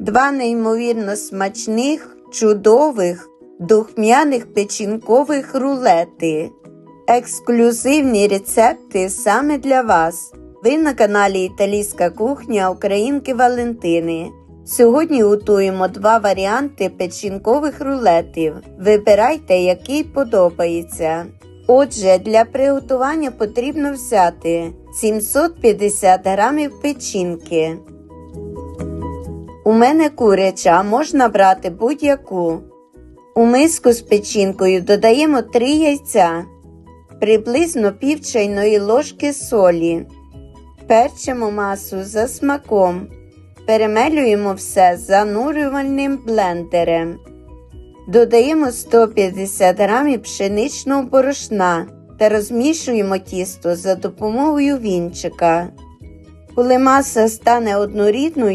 Два неймовірно смачних, чудових, духмяних печінкових рулети. Ексклюзивні рецепти саме для вас. Ви на каналі Італійська кухня Українки Валентини. Сьогодні готуємо два варіанти печінкових рулетів. Вибирайте, який подобається. Отже, для приготування потрібно взяти 750 грамів печінки. У мене куряча, можна брати будь-яку. У миску з печінкою додаємо 3 яйця, приблизно пів чайної ложки солі. Перчимо масу за смаком. Перемелюємо все занурювальним блендером. Додаємо 150 г пшеничного борошна та розмішуємо тісто за допомогою вінчика. Коли маса стане однорідною,